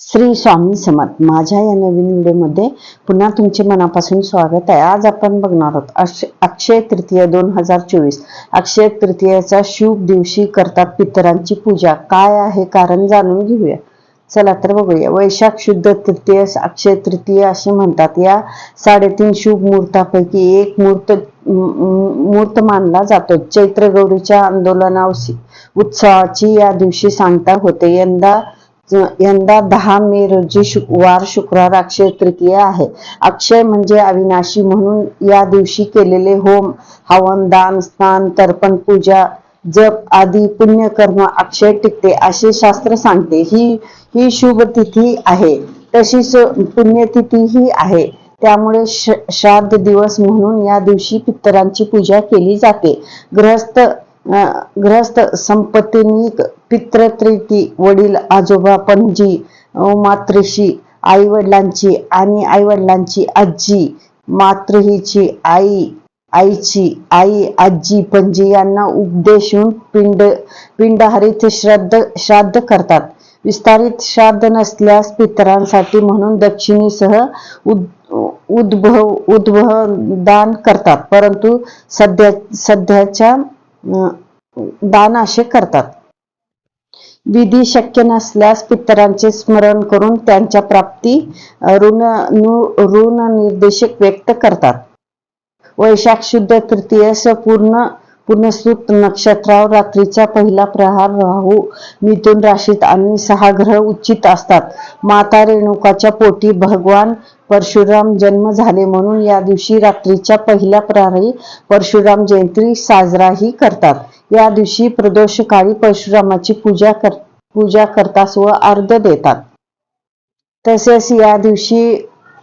श्री स्वामी समर्थ. माझ्या या नवीन व्हिडिओमध्ये पुन्हा तुमचे मनापासून स्वागत आहे. आज आपण बघणार आहोत अक्षय तृतीय दोन हजार चोवीस. अक्षय तृतीयेचा शुभ दिवशी करतात पितरांची पूजा. काय आहे कारण जाणून घेऊया. चला तर बघूया. वैशाख शुद्ध तृतीय अक्षय तृतीय असे म्हणतात. या साडेतीन शुभ मुहूर्तापैकी एक मुहूर्त मूर्त मानला जातो. चैत्र गौरीच्या आंदोलना उत्सवाची या दिवशी सांगता होते. यंदा यंदा दहा मे रोजी शुक वार शुक्रवार अक्षय तृतीय आहे. अक्षय म्हणजे अविनाशी म्हणून या दिवशी केलेले होम हवन दान स्नान तर्पण पूजा जप आदी पुण्यकर्म अक्षय टिकते असे शास्त्र सांगते. ही ही शुभ तिथी आहे. तशीच पुण्यतिथीही आहे. त्यामुळे श- श्राद्ध दिवस म्हणून या दिवशी पितरांची पूजा केली जाते. ग्रहस्थ ग्रस्त संपत्तीनिक पितृत्रिती वडील आजोबा पणजी मातृशी आई वडिलांची आणि आई वडिलांची आजी मातृहीची आई आईची आई आजी पणजी यांना उपदेशून पिंड पिंडहरित श्राद्ध श्राद्ध करतात. विस्तारित श्राद्ध नसल्यास पितरांसाठी म्हणून दक्षिणेसह उद उद्भव उद्भव दान करतात. परंतु सध्या सध्याच्या दान असे करतात. विधी शक्य नसल्यास पितरांचे स्मरण करून त्यांच्या प्राप्ती ऋण ऋण निर्देशक व्यक्त करतात. वैशाख शुद्ध तृतीयस पूर्ण पूर्णसूत नक्षत्रावर रात्रीचा पहिला प्रहार राहू मिथुन राशीत आणि सहा ग्रह उचित असतात. माता रेणुकाच्या पोटी भगवान परशुराम जन्म झाले म्हणून या दिवशी रात्रीच्या पहिल्या प्रारी परशुराम जयंती साजराही करतात. या दिवशी प्रदोषकाळी परशुरामाची पूजा कर पूजा करतात व अर्ध देतात. तसेच या दिवशी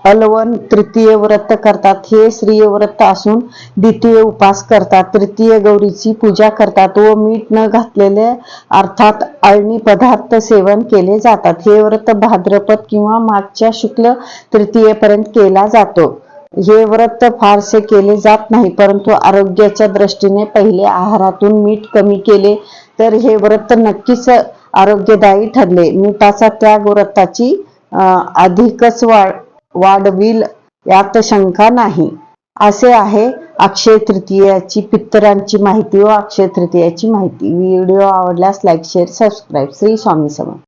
अलवन तृतीय व्रत करतात. हे श्रीय व्रत असून द्वितीय उपास करतात. तृतीय गौरीची पूजा करतात व मीठ न घातलेले अर्थात अळणी पदार्थ सेवन केले जातात. हे व्रत भाद्रपद किंवा मागच्या शुक्ल तृतीयेपर्यंत केला जातो. हे व्रत फारसे केले जात नाही परंतु आरोग्याच्या दृष्टीने पहिले आहारातून मीठ कमी केले तर हे व्रत नक्कीच आरोग्यदायी ठरले. मिठाचा त्याग व्रताची अधिकच वाढ वाढविल यात शंका नाही. असे आहे अक्षय तृतीयाची पित्तरांची माहिती व अक्षय तृतीयाची माहिती. व्हिडिओ आवडल्यास like share subscribe. Shri Swami Samarth.